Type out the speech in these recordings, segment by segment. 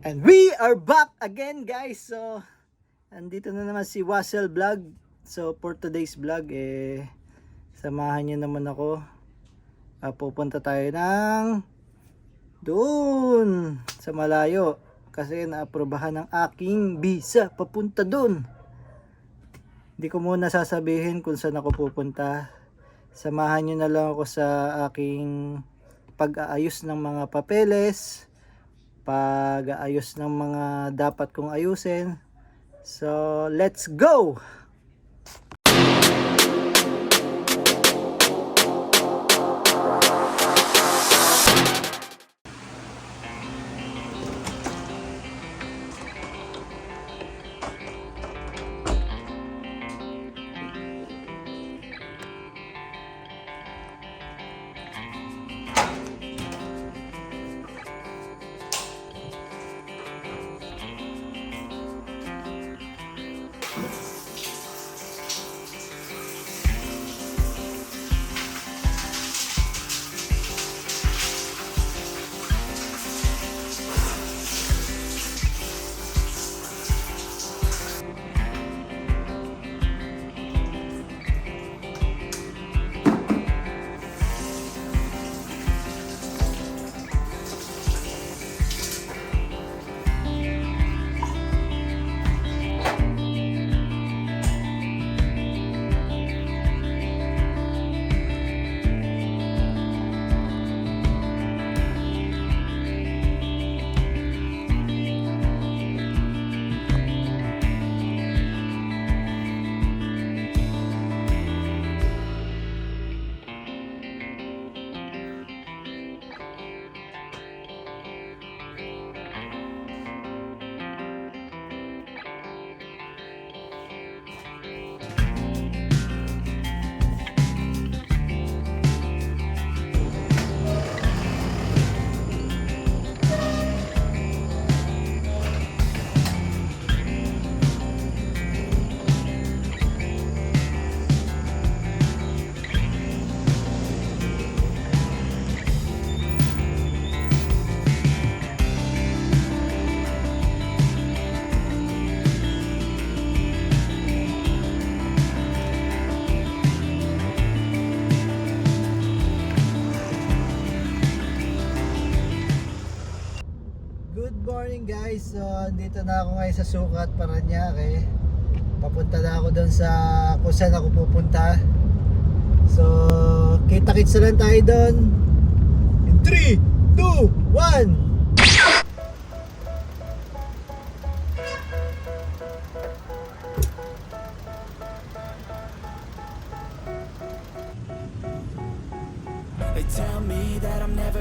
And we are back again guys. So, andito na naman si Wassel Vlog. So, for today's vlog, eh, samahan niyo naman ako. Ah, pupunta tayo ng doon sa malayo. Kasi naaprobahan ng aking visa papunta doon. Hindi ko muna sasabihin kung saan ako pupunta. Samahan niyo na lang ako sa aking pag-aayos ng mga papeles pag-aayos ng mga dapat kong ayusin. So, let's go! Good morning guys. So, dito na ako ngayon sa Sukat, Paranaque. Papunta na ako doon sa kung saan ako pupunta. So, kita-kits na lang tayo doon. In 3, 2, 1!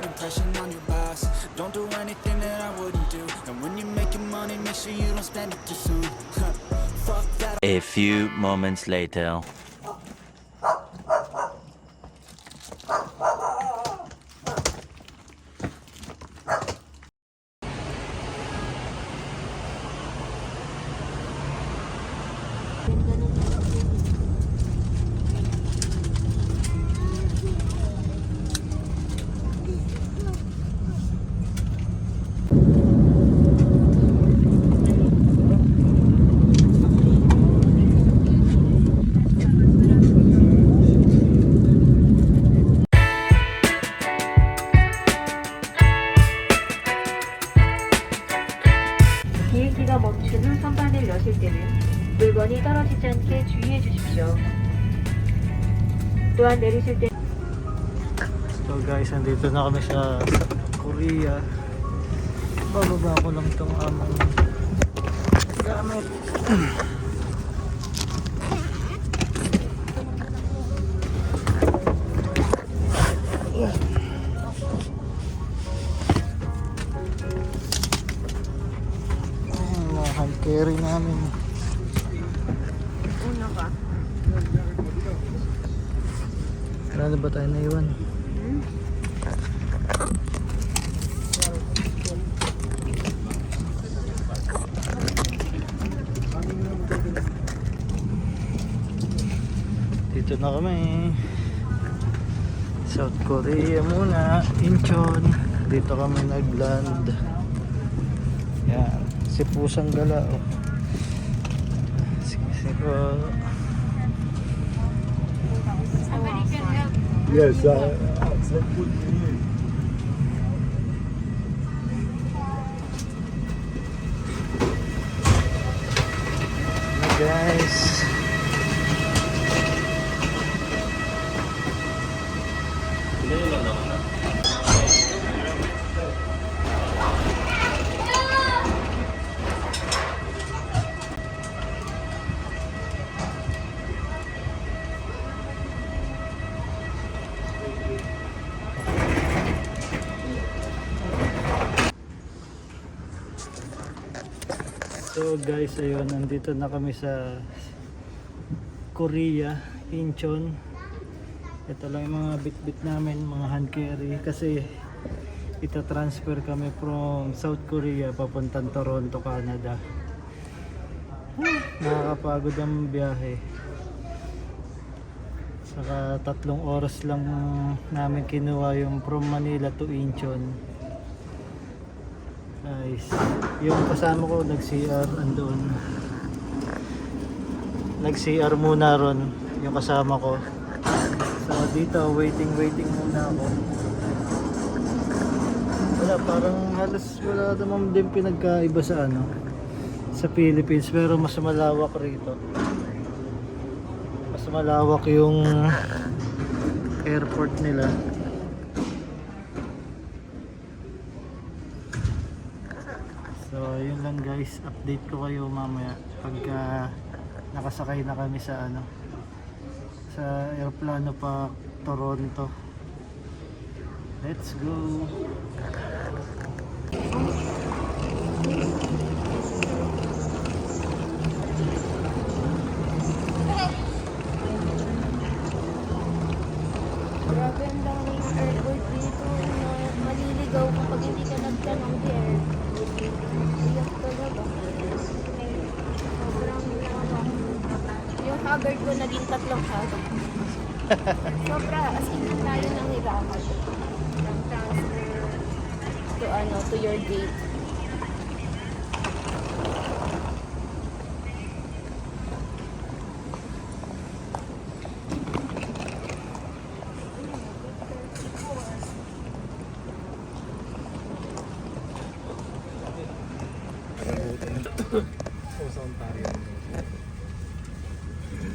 good impression on your boss. Don't do anything that I wouldn't do. And when you're making money, make sure you don't spend it too soon. A few moments later. 비 one, there is So guys, andito na kami sa Korea. Bababa ko lang itong amang gamit. Hand carry namin. Una ka? Wala na ba tayo naiwan? Dito na kami. South Korea muna, Incheon. Dito kami nagland. Yan, si Pusang Gala. Oh. Sige, sige Yes, uh, So guys, ayun, nandito na kami sa Korea, Incheon. Ito lang yung mga bit-bit namin, mga hand carry kasi ita-transfer kami from South Korea papuntang Toronto, Canada. Nakakapagod ang biyahe. Saka tatlong oras lang namin kinuha yung from Manila to Incheon. Nice. Yung kasama ko nag-CR andun. Nag-CR muna ron yung kasama ko. So dito waiting waiting muna ako. Wala parang halos wala naman din pinagkaiba sa ano sa Philippines pero mas malawak rito. Mas malawak yung airport nila. So, yun lang guys. Update ko kayo mamaya pagka nakasakay na kami sa ano sa aeroplano pa Toronto. Let's go. Grabe ang dami ng airport dito maliligaw kapag hindi ka nagtanong di airport. Iyak talaga. Sobrang lawak. Haggard ko naging tatlong haggard. Sobra, as in ang layo ng nilakad. From transfer to ano, to your gate.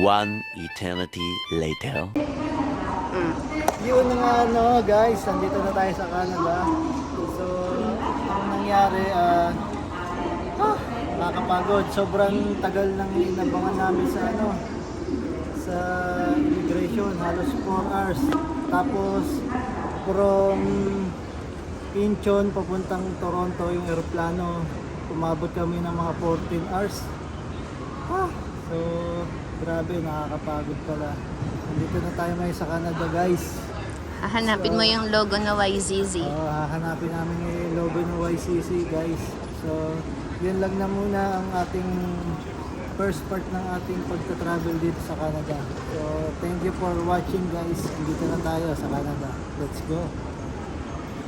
One eternity later. Yun na nga ano guys, nandito na tayo sa Canada. So, ang nangyari, ah, ah, nakakapagod. Sobrang tagal nang inabangan namin sa ano, sa immigration, halos 4 hours. Tapos, from Incheon papuntang Toronto yung eroplano, umabot kami ng mga 14 hours. Ah, so, grabe, nakakapagod pala. Nandito na tayo ngayon sa Canada guys. Hahanapin mo yung logo na YZZ. So, hahanapin namin yung logo ng YCC guys. So, yun lang na muna ang ating first part ng ating pagta-travel dito sa Canada. So, thank you for watching guys. Dito na tayo sa Canada. Let's go!